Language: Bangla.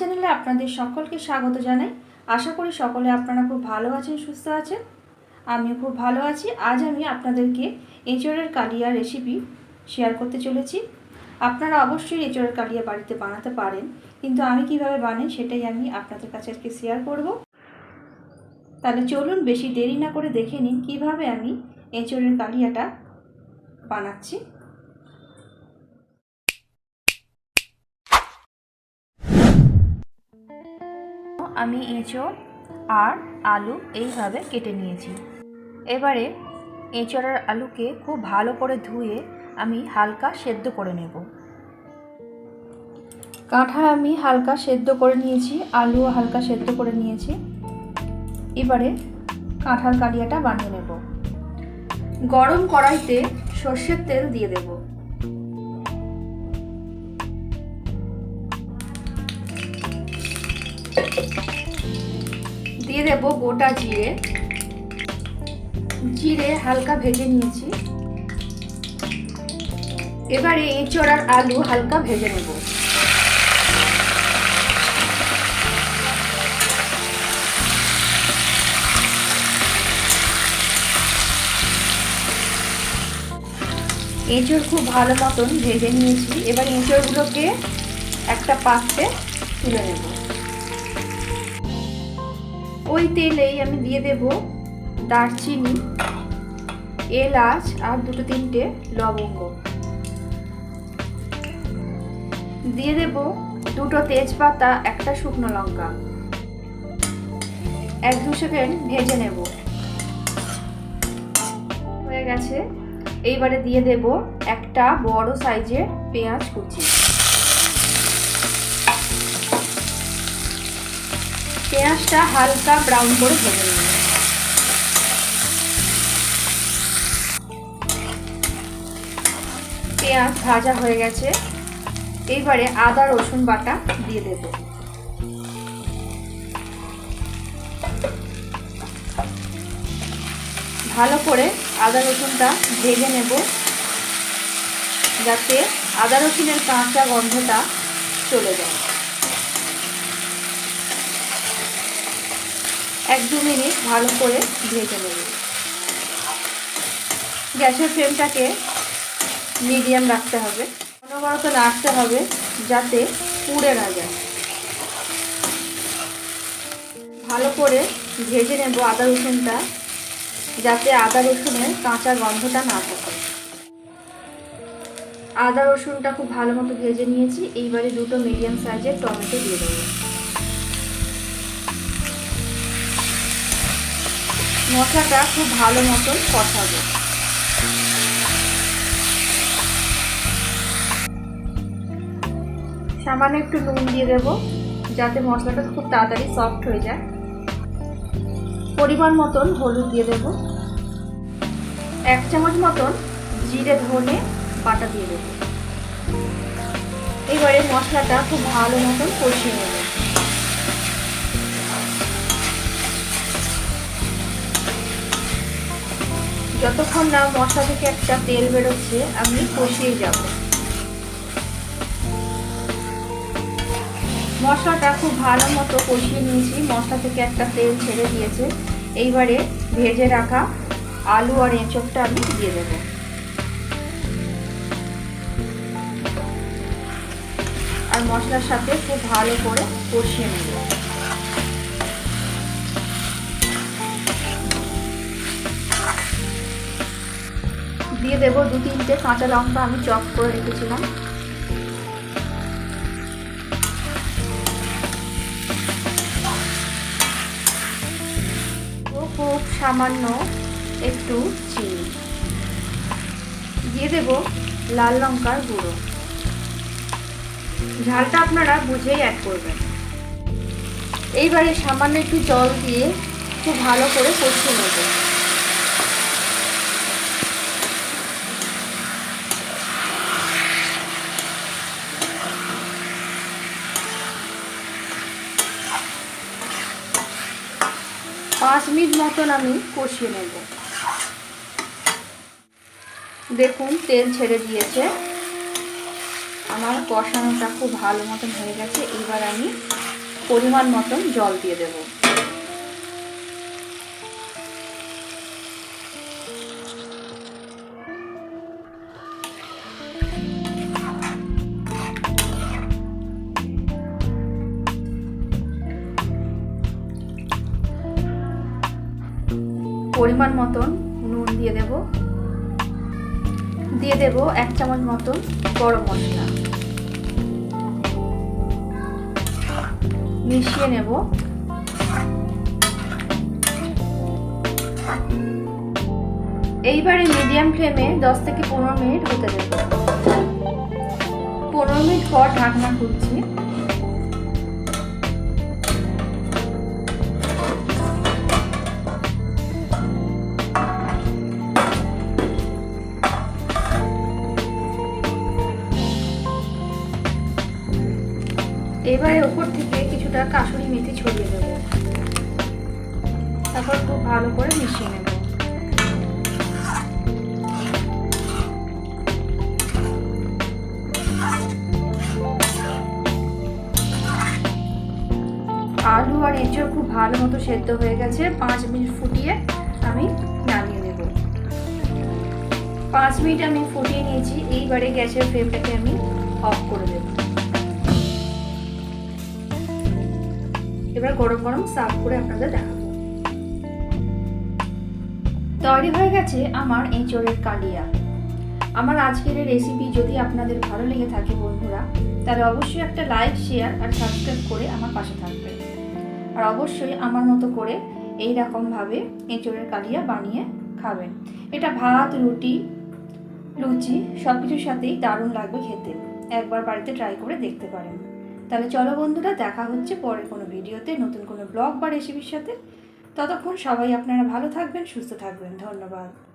চ্যানেলে আপনাদের সকলকে স্বাগত জানাই। আশা করি সকলে আপনারা খুব ভালো আছেন, সুস্থ আছেন। আমিও খুব ভালো আছি। আজ আমি আপনাদেরকে এঁচড়ের কালিয়া রেসিপি শেয়ার করতে চলেছি। আপনারা অবশ্যই এঁচড়ের কালিয়া বাড়িতে বানাতে পারেন, কিন্তু আমি কীভাবে বানাই সেটাই আমি আপনাদের কাছে আজকে শেয়ার করব। তাহলে চলুন বেশি দেরি না করে দেখে নিন কীভাবে আমি এঁচড়ের কালিয়াটা বানাচ্ছি। আমি এঁচড় আর আলু এইভাবে কেটে নিয়েছি। এবারে এঁচড় আর আলুকে খুব ভালো করে ধুয়ে আমি হালকা সেদ্ধ করে নেব। কাঁঠা আমি হালকা সেদ্ধ করে নিয়েছি, আলুও হালকা সেদ্ধ করে নিয়েছি। এবারে কাঁঠাল কালিয়াটা বানিয়ে নেব। গরম কড়াইতে সর্ষের তেল দিয়ে দেবো। দিয়ে দেব গোটা জিরে। জিরে হালকা ভেজে নিয়েছি। এবারে এঁচড় আর আলু হালকা ভেজে নেব। এঁচড় খুব ভালো মতন ভেজে নিয়েছি। এবার এঁচড়গুলোকে একটা পাত্রে তুলে নেব। ওই তেলেই আমি দিয়ে দেব দারচিনি, এলাচ আর দুটো তিনটে লবঙ্গ। দিয়ে দেব দুটো তেজপাতা, একটা শুকনো লঙ্কা। এক দু সেকেন্ড ভেজে নেব। হয়ে গেছে। এইবারে দিয়ে দেব একটা বড় সাইজের পেঁয়াজ কুচি। পেঁয়াজটা হালকা ব্রাউন করে ভেজে নেব পেঁয়াজ ভাজা হয়ে গেছে। এইবারে আদা, রসুন বাটা দিয়ে দেব। ভালো করে আদা, রসুনটা ভেজে নেব। যাতে আদা, রসুনের কাঁচা গন্ধটা চলে যায়। এক দু মিনিট ভালো করে ভেজে নেব। গ্যাসের ফ্লেমটাকে মিডিয়াম রাখতে হবে। অনবরত রাখতে হবে যাতে পুড়ে না যায়। ভালো করে ভেজে নেব আদা রসুনটা যাতে আদা রসুনের কাঁচা গন্ধটা না থাকে। আদা রসুনটা খুব ভালো মতো ভেজে নিয়েছি। এইবারে দুটো মিডিয়াম সাইজের টমেটো দিয়ে দেবো। মশলাটা খুব ভালো মতন কষাবো। সামান্য একটু নুন দিয়ে দেব, যাতে মশলাটা খুব তাড়াতাড়ি সফট হয়ে যায়। পরিমাণ মতন হলুদ দিয়ে দেব। এক চামচ মতন জিরে, ধনে বাটা দিয়ে দেব। এবারে মশলাটা খুব ভালো মতন কষিয়ে নেব। যতক্ষণ না মশলা থেকে একটা তেল বেরোচ্ছে, আমি কষিয়ে যাব। মশলাটা খুব ভালো মতো কষিয়ে নিয়েছি। মশলা থেকে একটা তেল ছেড়ে দিয়েছে। এইবারে ভেজে রাখা আলু আর এঁচড়টা আমি দিয়ে দেবো। আর মশলার সাথে খুব ভালো করে কষিয়ে নেব। দিয়ে দেব দু তিনটে কাঁচা লঙ্কা আমি চপ করে রেখেছিলাম। খুব সামান্য একটু চিনি। দিয়ে দেব লাল লঙ্কার গুঁড়ো। ঝালটা আপনারা বুঝেই অ্যাড করবেন। এইবারে সামান্য একটু জল দিয়ে খুব ভালো করে কষিয়ে নেবেন পাঁচ মিনিট মতন আমি কষিয়ে নেব। দেখুন, তেল ছেড়ে দিয়েছে। আমার কষানোটা খুব ভালো মতন হয়ে গেছে। এবার আমি পরিমাণ মতন জল দিয়ে দেব। পরিমাণ মতন নুন দিয়ে দেব। দিয়ে দেব এক চামচ মতন গরম মশলা। মিশিয়ে নেব। এইবারে মিডিয়াম ফ্লেমে দশ থেকে পনেরো মিনিট হতে দেব। পনেরো মিনিট পর ঢাকনা খুলছি। এবারে ওপর থেকে কিছুটা কাসুরি মেথি ছড়িয়ে দেব। তারপর খুব ভালো করে মিশিয়ে নেব। আলু আর এঁচড় খুব ভালো মতো সেদ্ধ হয়ে গেছে। পাঁচ মিনিট ফুটিয়ে আমি নামিয়ে নেব। পাঁচ মিনিট আমি ফুটিয়ে নিয়েছি। এইবারে গ্যাসের ফ্লেমটাকে আমি অফ করে দেব। এবার গরম গরম সার্ভ করে আপনাদের দেখাবো। তৈরি হয়ে গেছে আমার এঁচড়ের কালিয়া। আমার আজকের এই রেসিপি যদি আপনাদের ভালো লেগে থাকে বন্ধুরা, তাহলে অবশ্যই একটা লাইক শেয়ার আর সাবস্ক্রাইব করে আমার পাশে থাকবেন। আর অবশ্যই আমার মতো করে এই রকমভাবে এঁচড়ের কালিয়া বানিয়ে খাবেন। এটা ভাত, রুটি, লুচি সব কিছুর সাথেই দারুণ লাগবে খেতে। একবার বাড়িতে ট্রাই করে দেখতে পারেন। তাহলে চলো বন্ধুরা, দেখা হচ্ছে পরের কোনো ভিডিওতে, নতুন কোনো ব্লগ বা রেসিপির সাথে। ততক্ষণ সবাই আপনারা ভালো থাকবেন, সুস্থ থাকবেন। ধন্যবাদ।